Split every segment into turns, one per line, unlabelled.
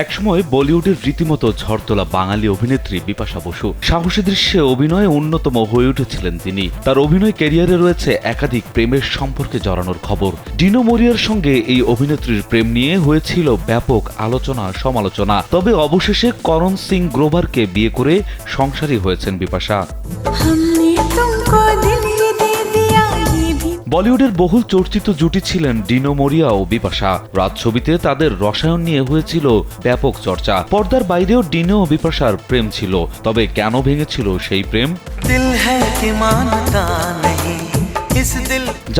একসময় বলিউডের রীতিমতো ঝড় তোলা বাঙালি অভিনেত্রী বিপাশা বসু। সাহসী দৃশ্যে অভিনয়ে অন্যতম হয়ে উঠেছিলেন তিনি। তার অভিনয় ক্যারিয়ারে রয়েছে একাধিক প্রেমের সম্পর্কে জড়ানোর খবর। ডিনো মরিয়ার সঙ্গে এই অভিনেত্রীর প্রেম নিয়ে হয়েছিল ব্যাপক আলোচনা, সমালোচনা। তবে অবশেষে করণ সিং গ্রোভারকে বিয়ে করে সংসারী হয়েছেন বিপাশা। বলিউডের বহুল চর্চিত জুটি ছিলেন ডিনো মরিয়া ও বিপাশা। রাত ছবিতে তাদের রসায়ন নিয়ে হয়েছিল ব্যাপক চর্চা। পর্দার বাইরেও ডিনো ও বিপাশার প্রেম ছিল। তবে কেন ভেঙেছিল সেই প্রেম?
দিল হ্যাঁ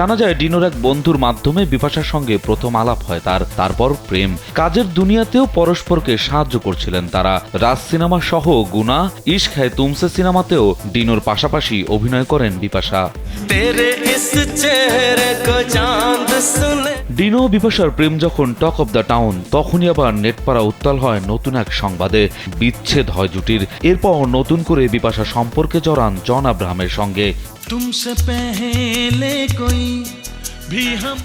জানা যায়, ডিনোর এক বন্ধুর মাধ্যমে বিপাশার সঙ্গে প্রথম আলাপ হয়, তার তারপর প্রেম। কাজের দুনিয়াতেও পরস্পরকে সাহায্য করছিলেন তারা। রাজ সিনেমা সহ গুনা ইশক হ্যায় তুমসে সিনেমাতেও ডিনোর পাশাপাশি অভিনয় করেন বিপাশা। ডিনো বিপাশার প্রেম যখন টক অব দ্য টাউন তখনই আবার নেটপাড়া উত্তাল হয় নতুন এক সংবাদে। বিচ্ছেদ হয় জুটির। এরপর নতুন করে বিপাশা সম্পর্কে জড়ান জন আব্রাহামের সঙ্গে।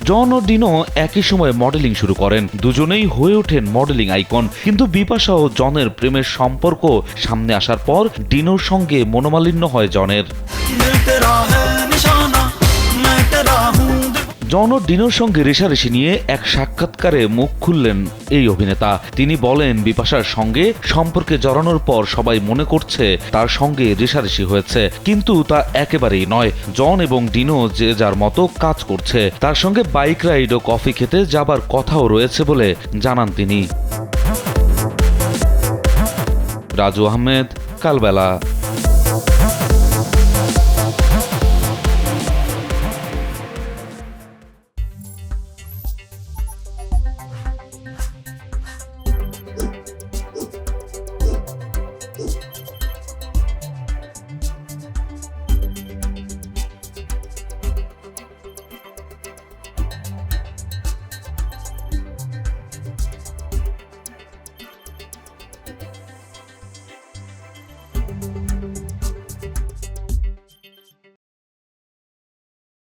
জন ও ডিনো একই সময় মডেলিং শুরু করেন। দুজনেই হয়ে ওঠেন মডেলিং আইকন। কিন্তু বিপাশা ও জনের প্রেমের সম্পর্ক সামনে আসার পর ডিনোর সঙ্গে মনোমালিন্য হয় জনের। জন ডিনোর সঙ্গে রেশারেশি নিয়ে এক সাক্ষাৎকারে মুখ খুললেন এই অভিনেতা। তিনি বলেন, বিপাশার সঙ্গে সম্পর্কে জড়ানোর পর সবাই মনে করছে তার সঙ্গে রেশারেশি হয়েছে। কিন্তু তা একেবারেই নয়। জন এবং ডিনো যে যার মতো কাজ করছে, তার সঙ্গে বাইক রাইড ও কফি খেতে যাবার কথাও রয়েছে বলে জানান তিনি। রাজু আহমেদ, কালবেলা।